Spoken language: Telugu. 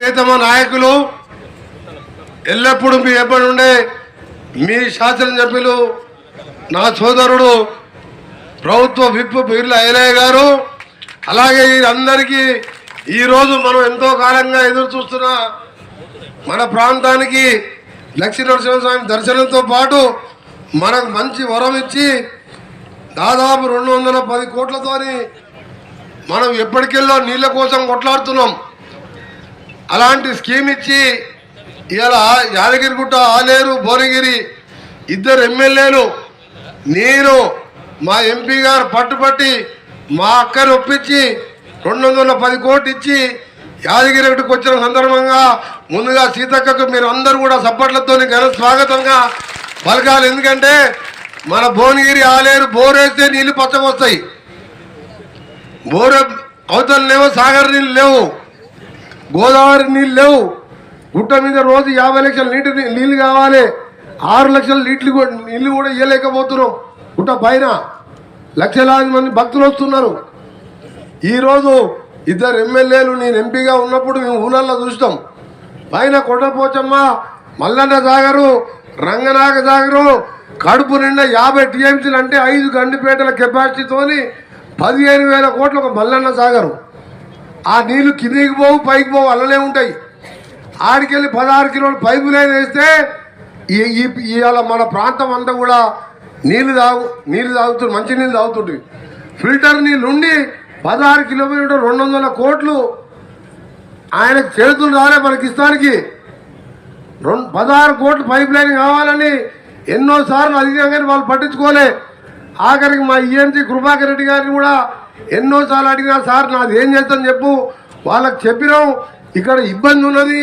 ప్రియతమ నాయకులు ఎల్లప్పుడూ మీ ఎప్పటి ఉండే మీ శాసనసభ్యులు నా సోదరుడు ప్రభుత్వ విప్ బిర్ల ఐలయ్య గారు అలాగే అందరికీ ఈరోజు మనం ఎంతో కాలంగా ఎదురు చూస్తున్న మన ప్రాంతానికి లక్ష్మీ నరసింహస్వామి దర్శనంతో పాటు మనకు మంచి వరం ఇచ్చి దాదాపు రెండు వందల పది కోట్లతోని మనం ఎప్పటికెళ్ళో నీళ్ళ కోసం కొట్లాడుతున్నాం. అలాంటి స్కీమ్ ఇచ్చి ఇలా యాదగిరిగుట్ట ఆలేరు భువనగిరి ఇద్దరు ఎమ్మెల్యేలు నేను మా ఎంపీ గారు పట్టుపట్టి మా అక్కని ఒప్పించి రెండు వందల పది కోట్లు ఇచ్చి యాదగిరిగుట్టకు వచ్చిన సందర్భంగా ముందుగా సీతక్కకు మీరు అందరూ కూడా సప్పట్లతో ఘన స్వాగతంగా పలకాలి. ఎందుకంటే మన భువనగిరి ఆలేరు బోరేస్తే నీళ్ళు పచ్చకొస్తాయి బోరే అవతల లేవు సాగర్ నీళ్ళు లేవు. గోదావరి నీళ్ళు లేవు. గుట్ట మీద రోజు యాభై లక్షల నీటి నీళ్ళు కావాలి. ఆరు లక్షల నీళ్ళు కూడా నీళ్ళు కూడా ఇవ్వలేకపోతున్నాం గుట్ట పైన లక్షలాది మంది భక్తులు వస్తున్నారు. ఈరోజు ఇద్దరు ఎమ్మెల్యేలు నేను ఎంపీగా ఉన్నప్పుడు మేము ఊళ్ళల్లో చూస్తాం పైన కొండపోచమ్మ మల్లన్న సాగరు రంగనాగ సాగరు కడుపు నిండా యాభై టీఎంసీలు అంటే ఐదు గండిపేటల కెపాసిటీతోని పదిహేను వేల కోట్ల ఒక మల్లన్న సాగరు. ఆ నీళ్ళు కిందికి పోవు పైకి పోవు అల్లలే ఉంటాయి. ఆడికెళ్ళి పదహారు కిలోలు పైపు లైన్ వేస్తే ఈ- ఇవాళ మన ప్రాంతం అంతా కూడా నీళ్ళు తాగు నీళ్ళు తాగుతుంది మంచి నీళ్ళు తాగుతుంటుంది. ఫిల్టర్ నీళ్ళు ఉండి పదహారు కిలోమీటర్ రెండు వందల కోట్లు ఆయనకు చేతులు రాలే మనకి ఇస్తానికి. రెండు పదహారు కోట్లు పైప్ లైన్ కావాలని ఎన్నోసార్లు అడిగినా కానీ వాళ్ళు పట్టించుకోలే. ఆఖరికి మా ఈఎంసీ కృపాకర్ రెడ్డి గారిని కూడా ఎన్నోసార్లు అడిగినా సార్ నాది ఏం చేస్తాను చెప్పు. వాళ్ళకి చెప్పినాం. ఇక్కడ ఇబ్బంది ఉన్నది.